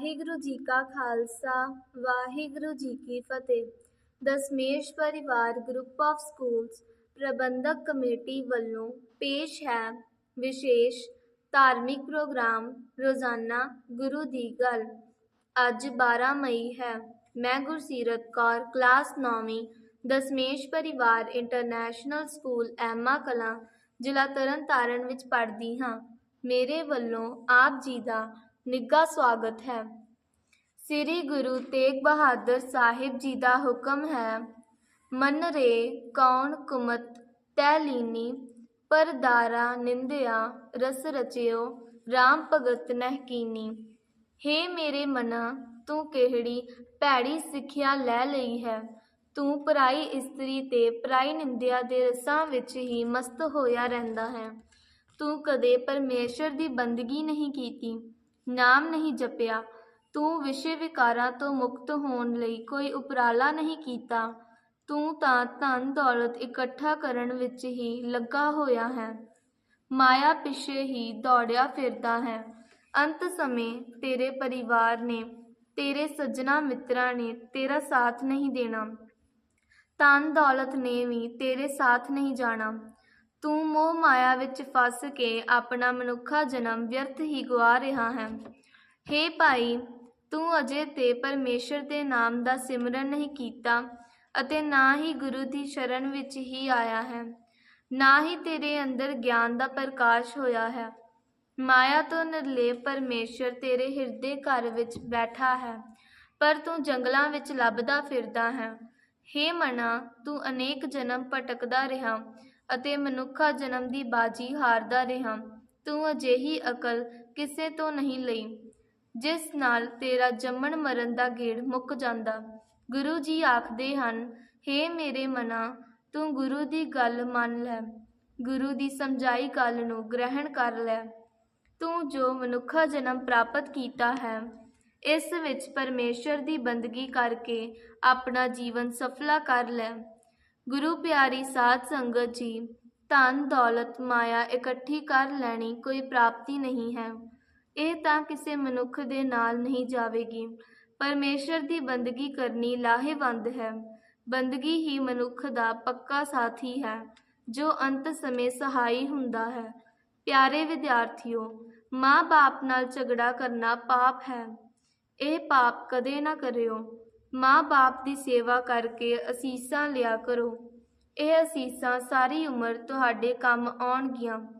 ਵਾਹਿਗੁਰੂ ਜੀ ਕਾ ਖਾਲਸਾ, ਵਾਹਿਗੁਰੂ ਜੀ ਕੀ ਫਤਿਹ। Dasmesh Parivar group of schools Parbandhak committee ਵੱਲੋਂ ਪੇਸ਼ ਹੈ ਵਿਸ਼ੇਸ਼ ਧਾਰਮਿਕ ਪ੍ਰੋਗਰਾਮ ਰੋਜ਼ਾਨਾ ਗੁਰੂ ਦੀ ਗੱਲ। ਅੱਜ 12 ਮਈ ਹੈ। ਮੈਂ ਗੁਰਸੀਰਤ ਕੌਰ, ਕਲਾਸ 9ਵੀਂ Dasmesh Parivar international school Emma Kalan, ਜ਼ਿਲ੍ਹਾ ਤਰਨਤਾਰਨ ਵਿੱਚ ਪੜ੍ਹਦੀ ਹਾਂ। ਮੇਰੇ ਵੱਲੋਂ ਆਪ ਜੀ ਦਾ ਨਿੱਘਾ ਸਵਾਗਤ ਹੈ। ਸ੍ਰੀ ਗੁਰੂ ਤੇਗ ਬਹਾਦਰ ਸਾਹਿਬ ਜੀ ਦਾ ਹੁਕਮ ਹੈ, ਮਨ ਰੇ ਕੌਣ ਕੁਮਤ, ਤੈ ਲੀਨੀ ਪਰਦਾਰਾ ਨਿੰਦਿਆ ਰਸ ਰਚਿਓ RAM ਭਗਤ ਨਹਿ ਕੀਨੀ। ਹੇ ਮੇਰੇ ਮਨਾ, ਤੂੰ ਕਿਹੜੀ ਭੈੜੀ ਸਿੱਖਿਆ ਲੈ ਲਈ ਹੈ? ਤੂੰ ਪਰਾਈ ਇਸਤਰੀ ਤੇ ਪਰਾਈ ਨਿੰਦਿਆ ਦੇ ਰਸਾਂ ਵਿੱਚ ਹੀ ਮਸਤ ਹੋਇਆ ਰਹਿੰਦਾ ਹੈ। ਤੂੰ ਕਦੇ ਪਰਮੇਸ਼ਰ ਦੀ ਬੰਦਗੀ ਨਹੀਂ ਕੀਤੀ, ਨਾਮ ਨਹੀਂ ਜਪਿਆ ਤੂੰ ਵਿਸ਼ੇ ਵਿਕਾਰਾਂ ਤੋਂ ਮੁਕਤ ਹੋਣ ਲਈ ਕੋਈ ਉਪਰਾਲਾ ਨਹੀਂ ਕੀਤਾ। ਤੂੰ ਤਾਂ ਧਨ ਦੌਲਤ ਇਕੱਠਾ ਕਰਨ ਵਿੱਚ ਹੀ ਲੱਗਾ ਹੋਇਆ ਹੈ। ਮਾਇਆ ਪਿੱਛੇ ਹੀ ਦੌੜਿਆ ਫਿਰਦਾ ਹੈ। ਅੰਤ ਸਮੇਂ ਤੇਰੇ ਪਰਿਵਾਰ ਨੇ, ਤੇਰੇ ਸੱਜਣਾ ਮਿੱਤਰਾਂ ਨੇ ਤੇਰਾ ਸਾਥ ਨਹੀਂ ਦੇਣਾ। ਧਨ ਦੌਲਤ ਨੇ ਵੀ ਤੇਰੇ ਸਾਥ ਨਹੀਂ ਜਾਣਾ। ਤੂੰ ਮੋਹ ਮਾਇਆ ਵਿੱਚ ਫਸ ਕੇ ਆਪਣਾ ਮਨੁੱਖਾ ਜਨਮ ਵਿਅਰਥ ਹੀ ਗਵਾ ਰਿਹਾ ਹੈ। ਹੇ ਭਾਈ ਤੂੰ ਅਜੇ ਤੇ ਪਰਮੇਸ਼ਰ ਦੇ ਨਾਮ ਦਾ ਸਿਮਰਨ ਨਹੀਂ ਕੀਤਾ ਅਤੇ ਨਾ ਹੀ ਗੁਰੂ ਦੀ ਸ਼ਰਨ ਵਿੱਚ ਹੀ ਆਇਆ ਹੈ, ਨਾ ਹੀ ਤੇਰੇ ਅੰਦਰ ਗਿਆਨ ਦਾ ਪ੍ਰਕਾਸ਼ ਹੋਇਆ ਹੈ। ਮਾਇਆ ਤੋਂ ਨਿਰਲੇਪ ਪਰਮੇਸ਼ਰ ਤੇਰੇ ਹਿਰਦੇ ਘਰ ਵਿੱਚ ਬੈਠਾ ਹੈ, ਪਰ ਤੂੰ ਜੰਗਲਾਂ ਵਿੱਚ ਲੱਭਦਾ ਫਿਰਦਾ ਹੈ। ਹੇ ਮਨਾ ਤੂੰ ਅਨੇਕ ਜਨਮ ਭਟਕਦਾ ਰਿਹਾ ਅਤੇ ਮਨੁੱਖਾ ਜਨਮ ਦੀ ਬਾਜੀ ਹਾਰਦਾ ਰਿਹਾ। ਤੂੰ ਅਜਿਹੀ ਅਕਲ ਕਿਸੇ ਤੋਂ ਨਹੀਂ ਲਈ। ਜਿਸ ਨਾਲ ਤੇਰਾ ਜੰਮਣ ਮਰਨ ਦਾ ਗੇੜ ਮੁੱਕ ਜਾਂਦਾ। ਗੁਰੂ ਜੀ ਆਖਦੇ ਹਨ, ਹੇ ਮੇਰੇ ਮਨਾ, ਤੂੰ ਗੁਰੂ ਦੀ ਗੱਲ ਮੰਨ ਲੈ। ਗੁਰੂ ਦੀ ਸਮਝਾਈ ਗੱਲ ਨੂੰ ਗ੍ਰਹਿਣ ਕਰ ਲੈ। ਤੂੰ ਜੋ ਮਨੁੱਖਾ ਜਨਮ ਪ੍ਰਾਪਤ ਕੀਤਾ ਹੈ, ਇਸ ਵਿੱਚ ਪਰਮੇਸ਼ਰ ਦੀ ਬੰਦਗੀ ਕਰਕੇ ਆਪਣਾ ਜੀਵਨ ਸਫਲਾ ਕਰ ਲੈ। ਗੁਰੂ ਪਿਆਰੀ ਸਾਧ ਸੰਗਤ ਜੀ, ਧਨ, ਦੌਲਤ, ਮਾਇਆ ਇਕੱਠੀ ਕਰ ਲੈਣੀ ਕੋਈ ਪ੍ਰਾਪਤੀ ਨਹੀਂ ਹੈ। ਇਹ ਤਾਂ ਕਿਸੇ ਮਨੁੱਖ ਦੇ ਨਾਲ ਨਹੀਂ ਜਾਵੇਗੀ। ਪਰਮੇਸ਼ਰ ਦੀ ਬੰਦਗੀ ਕਰਨੀ ਲਾਹੇਵੰਦ ਹੈ। ਬੰਦਗੀ ਹੀ ਮਨੁੱਖ ਦਾ ਪੱਕਾ ਸਾਥੀ ਹੈ, ਜੋ ਅੰਤ ਸਮੇਂ ਸਹਾਈ ਹੁੰਦਾ ਹੈ। ਪਿਆਰੇ ਵਿਦਿਆਰਥੀਓ, ਮਾਂ-ਬਾਪ ਨਾਲ ਝਗੜਾ ਕਰਨਾ ਪਾਪ ਹੈ। ਇਹ ਪਾਪ ਕਦੇ ਨਾ ਕਰਿਓ। ਮਾਂ-ਬਾਪ ਦੀ ਸੇਵਾ ਕਰਕੇ ਅਸੀਸਾਂ ਲਿਆ ਕਰੋ। ਇਹ ਅਸੀਸਾਂ ਸਾਰੀ ਉਮਰ ਤੁਹਾਡੇ ਕੰਮ ਆਉਣਗੀਆਂ।